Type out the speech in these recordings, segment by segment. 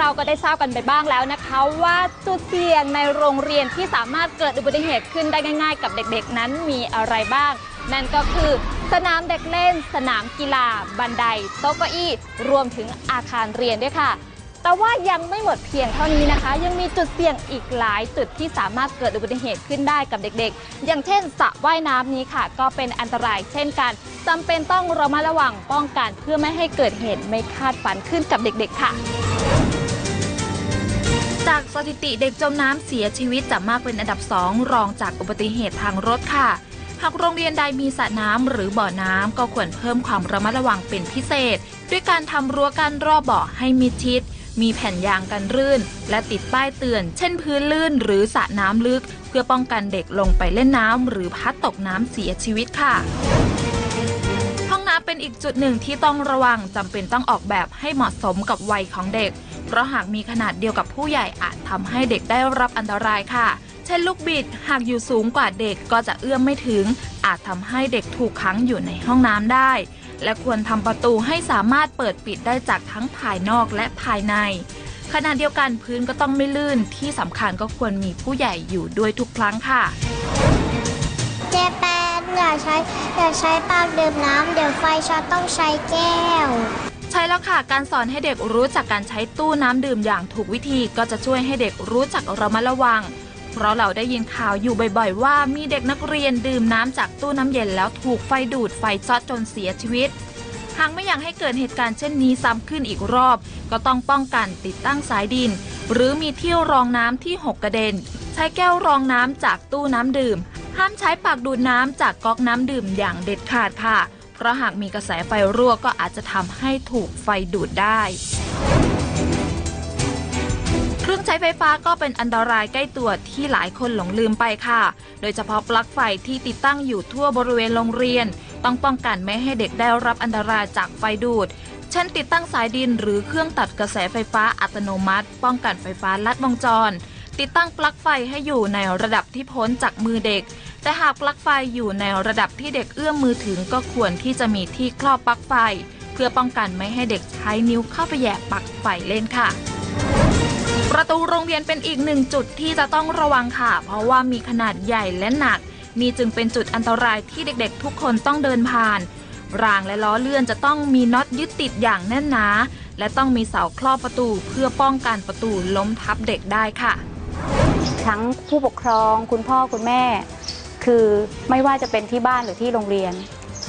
เราก็ได้ทราบกันไปบ้างแล้วนะคะ ว่าจุดเสี่ยงในโรงเรียนที่สามารถเกิดอุบัติเหตุขึ้นได้ง่าย ๆ กับเด็กๆ นั้นมีอะไรบ้าง นั่นก็คือสนามเด็กเล่น สนามกีฬา บันไดโต๊ะเก้าอี้รวมถึงอาคารเรียนด้วยค่ะ แต่ว่ายังไม่หมดเพียงเท่านี้นะคะ ยังมีจุดเสี่ยงอีกหลายจุดที่สามารถเกิดอุบัติเหตุขึ้นได้กับเด็กๆ อย่างเช่นสระว่ายน้ำนี้ค่ะ ก็เป็นอันตรายเช่นกันจำเป็นต้องระมัดระวังป้องกันเพื่อไม่ให้เกิดเหตุไม่คาดฝันขึ้นกับเด็กๆค่ะ จากสถิติเด็กจมน้ำเสียชีวิตจะมากเป็นอันดับสองรองจากอุบัติเหตุทางรถค่ะ หากโรงเรียนใดมีสระน้ำหรือบ่อน้ำก็ควรเพิ่มความระมัดระวังเป็นพิเศษ ด้วยการทำรั้วกั้นรอบบ่อให้มิดชิด มีแผ่นยางกันรื่น และติดป้ายเตือน เช่นพื้นลื่นหรือสระน้ำลึก เพื่อป้องกันเด็กลงไปเล่นน้ำหรือพัดตกน้ำเสียชีวิตค่ะห้องน้ำเป็นอีกจุดหนึ่งที่ต้องระวังจำเป็นต้องออกแบบให้เหมาะสมกับวัยของเด็ก เพราะหากมีขนาดเดียวกับผู้ใหญ่อาจทำให้เด็กได้รับอันตรายค่ะ เช่นลูกบิดหากอยู่สูงกว่าเด็กก็จะเอื้อมไม่ถึง อาจทำให้เด็กถูกขังอยู่ในห้องน้ำได้ และควรทำประตูให้สามารถเปิดปิดได้จากทั้งภายนอกและภายในขณะเดียวกันพื้นก็ต้องไม่ลื่นที่สำคัญก็ควรมีผู้ใหญ่อยู่ด้วยทุกครั้งค่ะ เจแปนอย่าใช้อย่าใช้ปากดื่มน้ำเดี๋ยวไฟช็อตต้องใช้แก้ว แล้วค่ะ การสอนให้เด็กรู้จักการใช้ตู้น้ำดื่มอย่างถูกวิธีก็จะช่วยให้เด็กรู้จักระมัดระวัง เพราะเราได้ยินข่าวอยู่บ่อยๆ ว่ามีเด็กนักเรียนดื่มน้ำจากตู้น้ำเย็นแล้วถูกไฟดูดไฟช็อตจนเสียชีวิต หากไม่อยากให้เกิดเหตุการณ์เช่นนี้ซ้ำขึ้นอีกรอบ ก็ต้องป้องกันติดตั้งสายดิน หรือมีที่รองน้ำที่หกกระเด็น ใช้แก้วรองน้ำจากตู้น้ำดื่ม ห้ามใช้ปากดูดน้ำจากก๊อกน้ำดื่มอย่างเด็ดขาดค่ะ เพราะหากมีกระแสไฟรั่วก็อาจจะทำให้ถูกไฟดูดได้เครื่องใช้ไฟฟ้าก็เป็นอันตรายใกล้ตัวที่หลายคนหลงลืมไปค่ะ โดยเฉพาะปลั๊กไฟที่ติดตั้งอยู่ทั่วบริเวณโรงเรียน ต้องป้องกันไม่ให้เด็กได้รับอันตรายจากไฟดูด เช่นติดตั้งสายดินหรือเครื่องตัดกระแสไฟฟ้าอัตโนมัติ ป้องกันไฟฟ้าลัดวงจร ติดตั้งปลั๊กไฟให้อยู่ในระดับที่พ้นจากมือเด็ก แต่หากปลั๊กไฟอยู่ในระดับที่เด็กเอื้อมมือถึงก็ควรที่จะมีที่ครอบปลั๊กไฟ เพื่อป้องกันไม่ให้เด็กใช้นิ้วเข้าไปแย่ปลั๊กไฟเล่นค่ะ ประตูโรงเรียนเป็นอีกหนึ่งจุดที่จะต้องระวังค่ะ เพราะว่ามีขนาดใหญ่และหนัก นี่จึงเป็นจุดอันตรายที่เด็กๆ ทุกคนต้องเดินผ่าน รางและล้อเลื่อนจะต้องมีน็อตยึดติดอย่างแน่นหนา และต้องมีเสาครอบประตูเพื่อป้องกันประตูล้มทับเด็กได้ค่ะ ทั้งผู้ปกครองคุณพ่อคุณแม่ คือไม่ว่าจะเป็นที่บ้านหรือที่โรงเรียน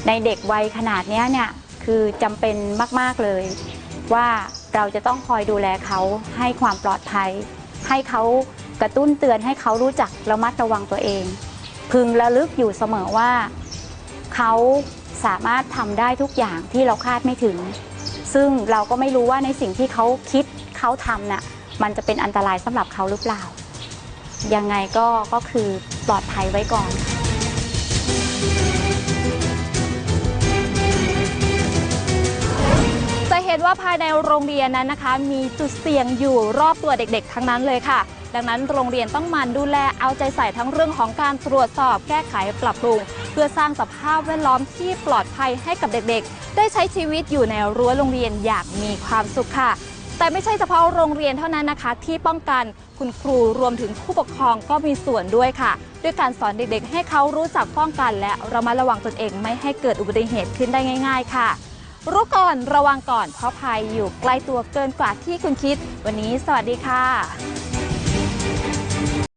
ในเด็กวัยขนาดนี้เนี่ยคือจำเป็นมากๆเลย ว่าเราจะต้องคอยดูแลเขาให้ความปลอดภัย ให้เขากระตุ้นเตือนให้เขารู้จักระมัดระวังตัวเอง พึงระลึกอยู่เสมอว่า เขาสามารถทำได้ทุกอย่างที่เราคาดไม่ถึง ซึ่งเราก็ไม่รู้ว่าในสิ่งที่เขาคิดเขาทำน่ะมันจะเป็นอันตรายสำหรับเขาหรือเปล่า ยังไงก็ก็คือปลอดภัยไว้ก่อน จะเห็นว่าภายในโรงเรียนนั้นนะคะ มีจุดเสี่ยงอยู่รอบตัวเด็กๆ ทั้งนั้นเลยค่ะ ดังนั้นโรงเรียนต้องมันดูแลเอาใจใส่ทั้งเรื่องของการตรวจสอบแก้ไขปรับปรุง เพื่อสร้างสภาพแวดล้อมที่ปลอดภัยให้กับเด็กๆ ได้ใช้ชีวิตอยู่ในรั้วโรงเรียนอย่างมีความสุขค่ะ แต่ไม่ใช่เฉพาะโรงเรียนเท่านั้นนะคะ ที่ป้องกันคุณครูรวมถึงผู้ปกครองก็มีส่วนด้วยค่ะ ด้วยการสอนเด็กๆ ให้เขารู้จักป้องกันและระมัดระวังตนเองไม่ให้เกิดอุบัติเหตุขึ้นได้ง่าย ๆ ค่ะ รู้ก่อนระวังก่อนเพราะภัยอยู่ใกล้ตัวเกินกว่าที่คุณคิด วันนี้ สวัสดีค่ะ